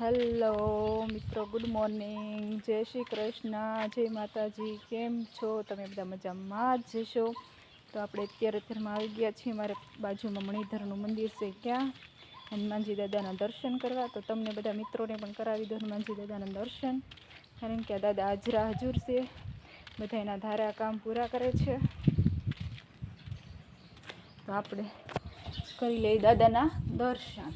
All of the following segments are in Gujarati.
હેલો મિત્રો, ગુડ મોર્નિંગ. જય શ્રી કૃષ્ણ. જય માતાજી. કેમ છો? તમે બધા મજામાં જ જશો તો આપણે અત્યારે અત્યારમાં આવી ગયા છીએ. મારે બાજુમાં મણિધરનું મંદિર છે ક્યાં? હનુમાનજી દાદાના દર્શન કરવા. તો તમને બધા મિત્રોને પણ કરાવી દો હનુમાનજી દાદાના દર્શન. કારણ કે આ દાદા હાજરા હજુર છે. બધા એના ધારા કામ પૂરા કરે છે. તો આપણે કરી લઈએ દાદાના દર્શન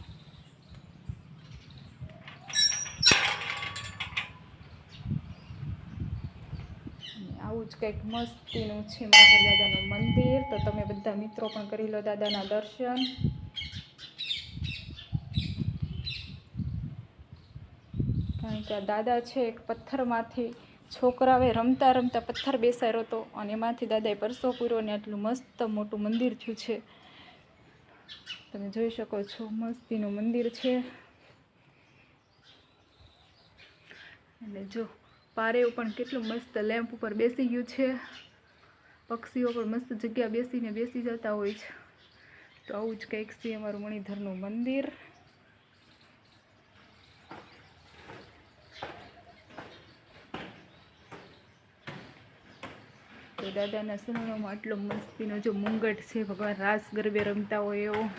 અને આવું જ કંઈક મસ્તીનું છે મારા દાદાનું મંદિર. તો તમે બધા મિત્રો પણ કરી લો દાદાના દર્શન. કારણ કે દાદા છે એક પથ્થરમાંથી છોકરાઓએ રમતા રમતા પથ્થર બેસાડ્યો હતો અને એમાંથી દાદાએ પરસો પૂર્યો ને આટલું મસ્ત મોટું મંદિર થયું છે. તમે જોઈ શકો છો મસ્તીનું મંદિર છે. અને જો પારેવ પણ કેટલું મસ્ત લેમ્પ ઉપર બેસી ગયું છે. પક્ષીઓ પણ મસ્ત જગ્યા બેસીને બેસી જતા હોય છે. તો આવું જ કંઈક છે અમારું મણિધરનું મંદિર. તો દાદાના શરણોમાં આટલો મસ્તીનો જો મુંગટ છે, ભગવાન રાસ ગરબે રમતા હોય એવો.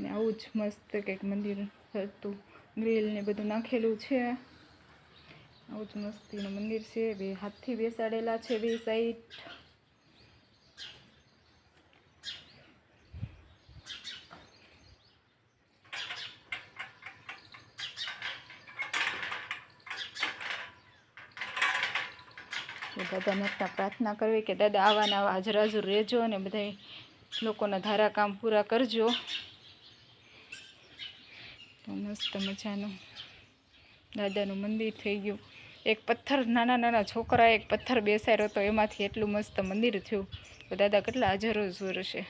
ને આવું જ મસ્ત કંઈક મંદિર હતું. ગ્રીલ ને બધું નાખેલું છે. આવું જ મસ્તીનું મંદિર છે. બે હાથથી બેસાડેલા છે બે સાઈડ બધાને પ્રાર્થના કરવી કે દાદા આવાના હાજર હાજર રહેજો અને બધા લોકોના ધારા કામ પૂરા કરજો. તો મસ્ત મજાનું. દાદાનું મંદિર થઈ ગયું. એક પથ્થર, નાના નાના છોકરા એક પથ્થર બેસાડ્યો તો એમાંથી એટલું મસ્ત મંદિર થયું. તો દાદા કેટલા હાજરો જોર છે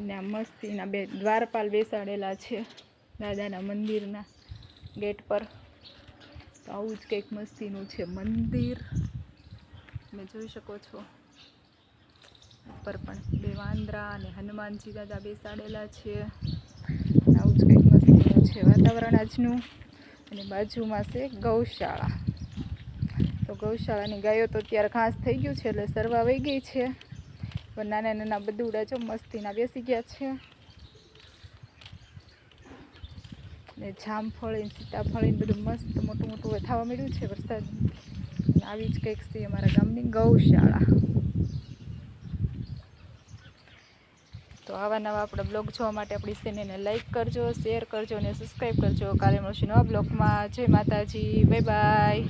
ને આ મસ્તીના બે દ્વારપાલ બેસાડેલા છે દાદાના મંદિરના ગેટ પર. તો આવું જ કંઈક મસ્તીનું છે મંદિર. તમે જોઈ શકો છો. ઉપર પણ. બે વાંદરા અને હનુમાનજી દાદા બેસાડેલા છે. આવું જ કંઈક મસ્તીનું છે વાતાવરણ આજનું. અને બાજુમાં છે ગૌશાળા. તો ગૌશાળાની ગાયો તો અત્યારે ઘાસ થઈ ગયું છે એટલે સરવા વહી ગઈ છે. પણ નાના નાના બદુડા જો મસ્તીના બેસી ગયા છે. ને જામફળી સીતાફળીને સીતાફળી બધું મસ્ત મોટું મોટું થવા મળ્યું છે વરસાદ. આવી જ કંઈક છે અમારા ગામની ગૌશાળા. તો આવા નવા આપણા બ્લોગ જોવા માટે આપણી ચેનલને લાઈક કરજો, શેર કરજો અને સબસ્ક્રાઈબ કરજો. કાલે મળશે નવા બ્લોગમાં. જય માતાજી. Bye bye.